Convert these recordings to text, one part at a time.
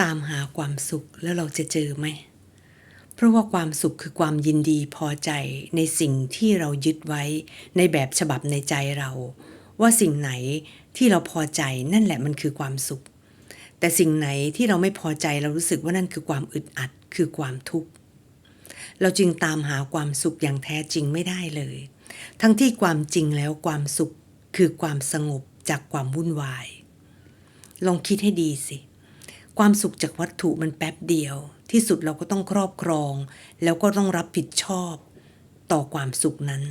ตามหาความสุขแล้วเราจะเจอไหม เพราะว่าความสุขคือความยินดีพอใจในสิ่งที่เรายึดไว้ในแบบฉบับในใจเรา ว่าสิ่งไหนที่เราพอใจนั่นแหละมันคือความสุข แต่สิ่งไหนที่เราไม่พอใจเรารู้สึกว่านั่นคือความอึดอัดคือความทุกข์เราจึงตามหาความสุขอย่างแท้จริงไม่ได้เลย ทั้งที่ความจริงแล้วความสุขคือความสงบจากความวุ่นวาย ลองคิดให้ดีสิ ความสุขจากวัตถุมันแป๊บเดียว ที่สุดเราก็ต้องครอบครอง แล้วก็ต้องรับผิดชอบ ต่อความสุขนั้น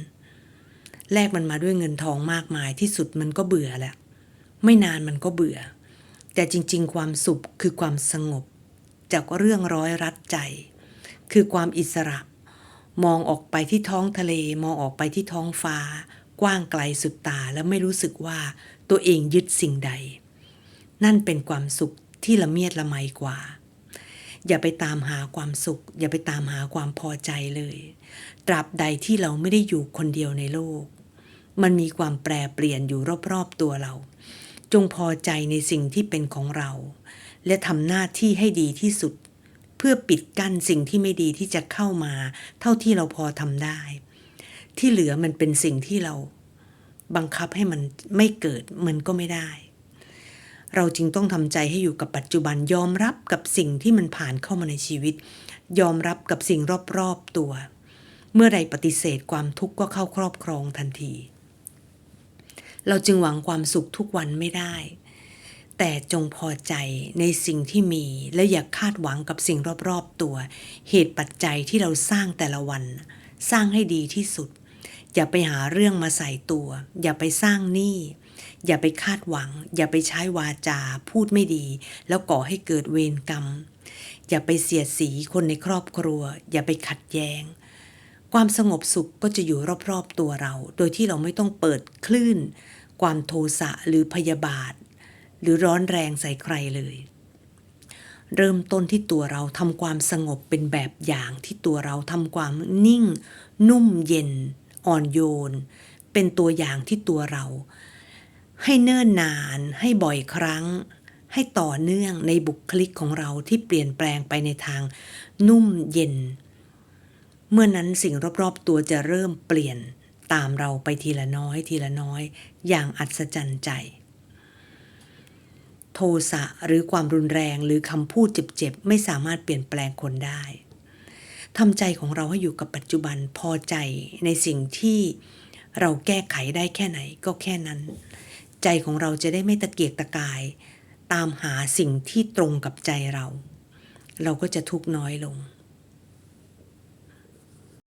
แลกมันมาด้วยเงินทองมากมายที่สุดมันก็เบื่อแหละไม่นานมันก็เบื่อ แต่จริง ๆ ความสุขคือความสงบ จากเรื่องร้อยรัดใจ คือความอิสระ มองออกไปที่ท้องทะเล มองออกไปที่ท้องฟ้า กว้างไกลสุดตาแล้วไม่รู้สึกว่าตัวเองยึดสิ่งใด นั่นเป็นความสุข ที่ละเมียดละไมกว่า อย่าไปตามหาความสุข อย่าไปตามหาความพอใจเลย ตราบใดที่เราไม่ได้อยู่คนเดียวในโลก มันมีความแปรเปลี่ยนอยู่รอบๆตัวเรา จงพอใจในสิ่งที่เป็นของเรา และทำหน้าที่ให้ดีที่สุด เพื่อปิดกั้นสิ่งที่ไม่ดีที่จะเข้ามา เท่าที่เราพอทำได้ ที่เหลือมันเป็นสิ่งที่เราบังคับให้มันไม่เกิดมันก็ไม่ได้ เราจึงต้องทำใจให้อยู่กับปัจจุบันยอมรับกับสิ่งที่มันผ่านเข้ามาในชีวิต ยอมรับกับสิ่งรอบๆตัว เมื่อใดปฏิเสธความทุกข์ก็เข้าครอบครองทันที เราจึงหวังความสุขทุกวันไม่ได้ แต่จงพอใจในสิ่งที่มีและอย่าคาดหวังกับสิ่งรอบๆตัว เหตุปัจจัยที่เราสร้างแต่ละวัน สร้างให้ดีที่สุด อย่าไปหาเรื่องมาใส่ตัว อย่าไปสร้างหนี้ อย่าไปคาดหวัง อย่าไปใช้วาจาพูดไม่ดี แล้วก่อให้เกิดเวรกรรม อย่าไปเสียดสีคนในครอบครัว อย่าไปขัดแย้ง ความสงบสุขก็จะอยู่รอบๆตัวเรา โดยที่เราไม่ต้องเปิดคลื่น ความโทสะหรือพยาบาท หรือร้อนแรงใส่ใครเลยเริ่มต้นที่ตัวเราทำความสงบเป็นแบบอย่างที่ตัวเราทำความนิ่ง นุ่มเย็น อ่อนโยน เป็นตัวอย่างที่ตัวเรา ให้เนิ่นนาน ให้บ่อยครั้ง ให้ต่อเนื่องในบุคลิกของเราที่เปลี่ยนแปลงไปในทางนุ่มเย็น เมื่อนั้นสิ่งรอบๆตัวจะเริ่มเปลี่ยนตามเราไปทีละน้อยทีละน้อย อย่างอัศจรรย์ใจ โทสะหรือความรุนแรงหรือคำพูดเจ็บๆ ไม่สามารถเปลี่ยนแปลงคนได้ทำใจของเราให้อยู่กับปัจจุบันพอใจในสิ่งที่เราแก้ไขได้แค่ไหนก็แค่นั้น ใจของเราจะได้ไม่ตะเกียกตะกาย ตามหาสิ่งที่ตรงกับใจเรา เราก็จะทุกข์น้อยลง